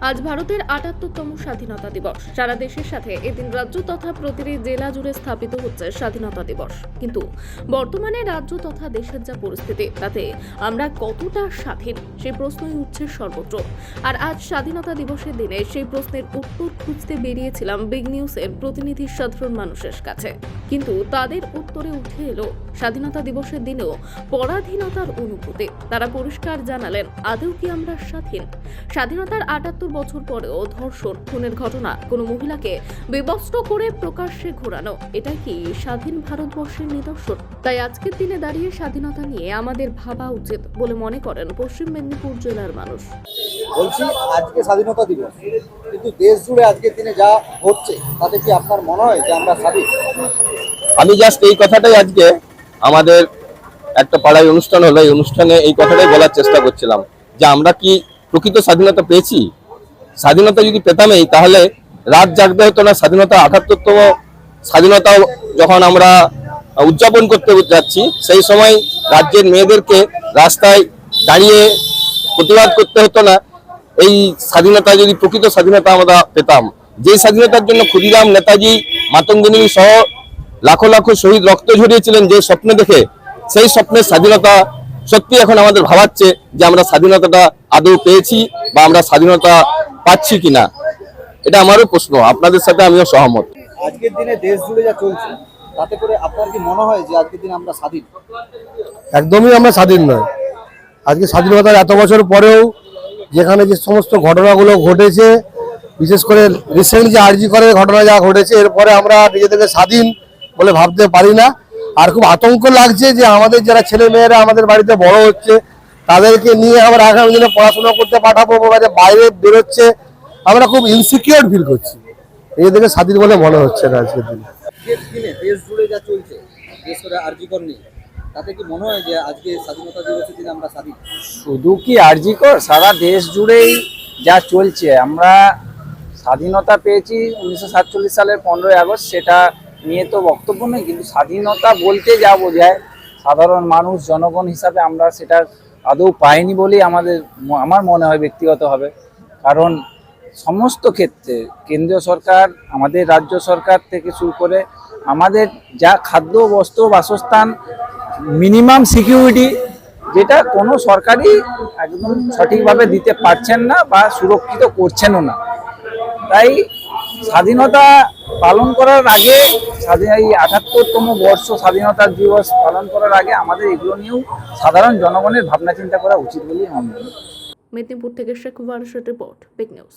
আজ ভারতের আটাত্তরতম স্বাধীনতা দিবস। সারা দেশের সাথে এদিন রাজ্য তথা প্রতিটি জেলা জুড়ে স্থাপিত হচ্ছে স্বাধীনতা দিবস। কিন্তু বর্তমানে রাজ্য তথা দেশের যা পরিস্থিতি, তাতে আমরা কতটা স্বাধীন, সেই প্রশ্নই উঠছে সর্বত্র। আর আজ স্বাধীনতা দিবসের দিনে সেই প্রশ্নের উত্তর খুঁজতে বেরিয়েছিলাম বিগ নিউজের প্রতিনিধি সাধারণ মানুষের কাছে। কিন্তু তাদের উত্তরে উঠে এলো, স্বাধীনতা দিবসের দিনেও পরাধীনতার অনুভূতি। তারা পরিষ্কার জানালেন, আদৌ কি আমরা স্বাধীন? স্বাধীনতার আটাত্তর বছর পরেও ধর্ষণ খুনের ঘটনা। কোনো মহিলাকে বিবস্ত্র করে প্রকাশ্যে ঘোরানো এটা কি স্বাধীন ভারতবর্ষের নিদর্শন? তাই আজকের দিনে দাঁড়িয়ে স্বাধীনতা নিয়ে আমাদের ভাবা উচিত বলে মনে করেন পশ্চিম মেদিনীপুর জেলার মানুষ। বলছি আজকে স্বাধীনতা দিবস। কিন্তু দেশ জুড়ে আজকের দিনে যা হচ্ছে তাতে কি আপনার মনে হয় যে আমরা স্বাধীন? আমি জাস্ট এই কথাটাই আজকে আমাদের একটা পাড়ায় অনুষ্ঠান হলো এই অনুষ্ঠানে এই কথাটাই বলার চেষ্টা করছিলাম যে আমরা কি প্রকৃত স্বাধীনতা পেয়েছি? স্বাধীনতা যদি পেতামই, তাহলে রাত জাগতে হতো না, স্বাধীনতা আটাত্তরতম স্বাধীনতা যখন আমরা উদযাপন করতে যাচ্ছি, সেই সময় রাজ্যের মেয়েদেরকে রাস্তায় দাঁড়িয়ে প্রতিবাদ করতে হতো না। এই স্বাধীনতা, যদি প্রকৃত স্বাধীনতা আমরা পেতাম, যে স্বাধীনতার জন্য ক্ষুদিরাম নেতাজি, মাতঙ্গিনী সহ লাখো লাখো শহীদ রক্ত ঝরিয়েছিলেন যে স্বপ্ন দেখে, সেই স্বপ্নের স্বাধীনতা সত্যি এখন আমাদের ভাবাচ্ছে যে আমরা স্বাধীনতাটা আদৌ পেয়েছি বা আমরা স্বাধীনতা পাচ্ছি কিনা এটা আমারও প্রশ্ন আপনাদের সাথে আমিও সহমত। আজকের দিনে দেশ জুড়ে যা চলছে তাতে করে আপনার কি মনে হয় যে আজকের দিনে আমরা স্বাধীন? একদমই আমরা স্বাধীন নয়। আজকে স্বাধীনতার এত বছর পরেও যেখানে যে সমস্ত ঘটনাগুলো ঘটেছে বিশেষ করে রিসেন্ট যে আর্জি করে ঘটনা যা ঘটেছে এরপরে আমরা নিজেদেরকে স্বাধীন বলে ভাবতে পারি না। আর খুব আতঙ্ক লাগছে যে আমাদের যারা ছেলে মেয়েরা আমাদের বাড়িতে বড় হচ্ছে তাদেরকে নিয়ে আমরা আগামী দিনে পড়াশোনা করতে পাঠাবো বা যে বাইরে বেরোচ্ছে আমরা খুব ইনসিকিউর ফিল করছি। নিজেদেরকে স্বাধীন বলে মনে হচ্ছে না আজকের দিনে দেশ জুড়ে যা চলছে বিশেষ করে আরজিকর নিয়ে তাতে কি মনে হয় যে আজকে স্বাধীনতা দিবসের দিনে আমরা স্বাধীন? শুধু কি আরজিকর সারা দেশ জুড়েই যা চলছে আমরা স্বাধীনতা পেয়েছি উনিশশো সাতচল্লিশ সালের পনেরোই আগস্ট সেটা নিয়ে তো বক্তব্য নেই কিন্তু স্বাধীনতা বলতে যা বোঝায় সাধারণ মানুষ জনগণ হিসাবে আমরা সেটা আদৌ পায়নি বলেই আমাদের আমার মনে হয় ব্যক্তিগতভাবে। কারণ সমস্ত ক্ষেত্রে কেন্দ্রীয় সরকার, আমাদের রাজ্য সরকার থেকে শুরু করে আমাদের যা খাদ্য বস্ত্র বাসস্থান, মিনিমাম সিকিউরিটি যেটা কোনো সরকারই একদম সঠিকভাবে দিতে পারছেন না বা সুরক্ষিত করছেনও না। তাই স্বাধীনতা পালন করার আগে স্বাধীন এই বর্ষ স্বাধীনতা দিবস পালন করার আগে আমাদের এগুলো নিয়েও সাধারণ জনগণের ভাবনা চিন্তা করা উচিত বলেই আমার মনে মেদিনীপুর থেকে শেখ রিপোর্ট, বিগ নিউজ।